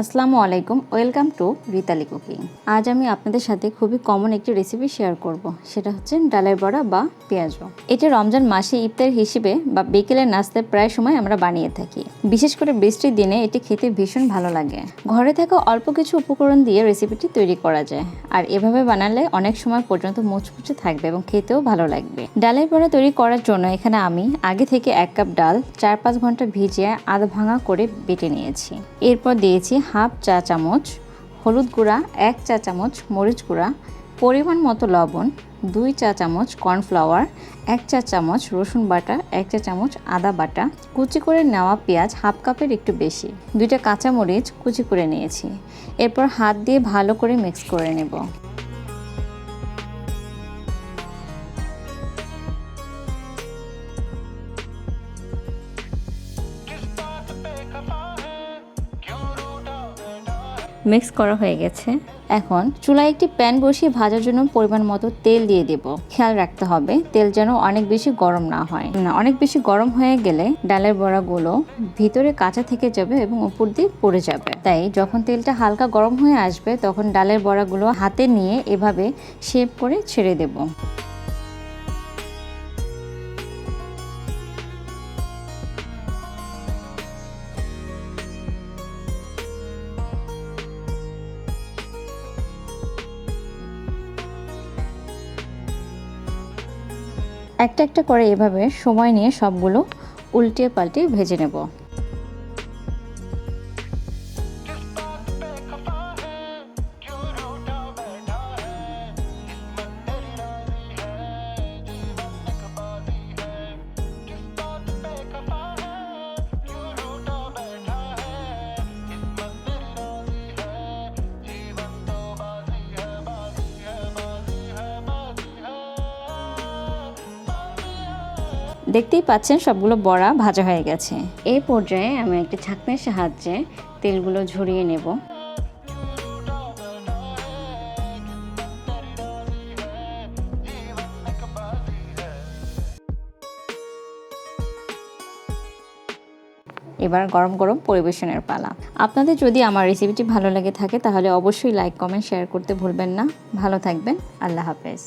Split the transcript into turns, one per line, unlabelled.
আসসালামু আলাইকুম, welcome to রিতালি cooking. আজ আমি আপনাদের সাথে খুবই কমন একটি রেসিপি শেয়ার করব, সেটা হচ্ছে ডালের বড়া বা পেঁয়াজু এটা রমজান মাসে ইফতার হিসেবে বা বিকেলের নাস্তায় প্রায় সময় আমরা বানিয়ে থাকি। বিশেষ করে বৃষ্টির দিনে এটি খেতে ভীষণ ভালো লাগে। ঘরে থাকা অল্প কিছু উপকরণ দিয়ে রেসিপিটি তৈরি করা যায়, আর এভাবে বানালে অনেক সময় পর্যন্ত মুচমুচে থাকবে এবং খেতেও ভালো লাগবে। ডালের বড়া তৈরি করার জন্য এখানে আমি আগে থেকে এক কাপ ডাল, চার পাঁচ ঘণ্টা ভিজিয়ে আধা ভাঙা করে বেটে নিয়েছি। এরপর দিয়েছি হাফ চা চামচ, হলুদ গুঁড়া, এক চা চামচ মরিচ গুঁড়া, পরিমাণ মতো লবণ, দুই চা চামচ কর্নফ্লাওয়ার, এক চা চামচ রসুন বাটা, এক চা চামচ আদা বাটা। কুচি করে নেওয়া পেঁয়াজ হাফ কাপের একটু বেশি। দুইটা কাঁচামরিচ কুচি করে নিয়েছি। এরপর হাত দিয়ে ভালো করে মিক্স করে নেব। মিক্স করা হয়ে গেছে। এখন চুলায় একটি প্যান বসিয়ে ভাজার জন্য পরিমাণ মতো তেল দিয়ে দেব। খেয়াল রাখতে হবে, তেল যেন অনেক বেশি গরম না হয়। না, অনেক বেশি গরম হয়ে গেলে ডালের বড়াগুলো ভিতরে কাঁচা থেকে যাবে এবং উপর দিয়ে পড়ে যাবে। তাই যখন তেলটা হালকা গরম হয়ে আসবে, তখন ডালের বড়াগুলো হাতে নিয়ে এভাবে শেপ করে ছেড়ে দেবো। একটা একটা করে এভাবে সময় নিয়ে সবগুলো উল্টে পাল্টে ভেজে নেব। দেখতেই পাচ্ছেন সবগুলো বড়া ভাজা হয়ে গেছে। এই পর্যায়ে আমি একটি ছাঁকনির সাহায্যে তেলগুলো ঝরিয়ে নেব। এবার গরম গরম পরিবেশনের পালা। আপনাদের যদি আমার রেসিপিটি ভালো লেগে থাকে, তাহলে অবশ্যই লাইক, কমেন্ট, শেয়ার করতে ভুলবেন না। ভালো থাকবেন। আল্লাহ হাফেজ।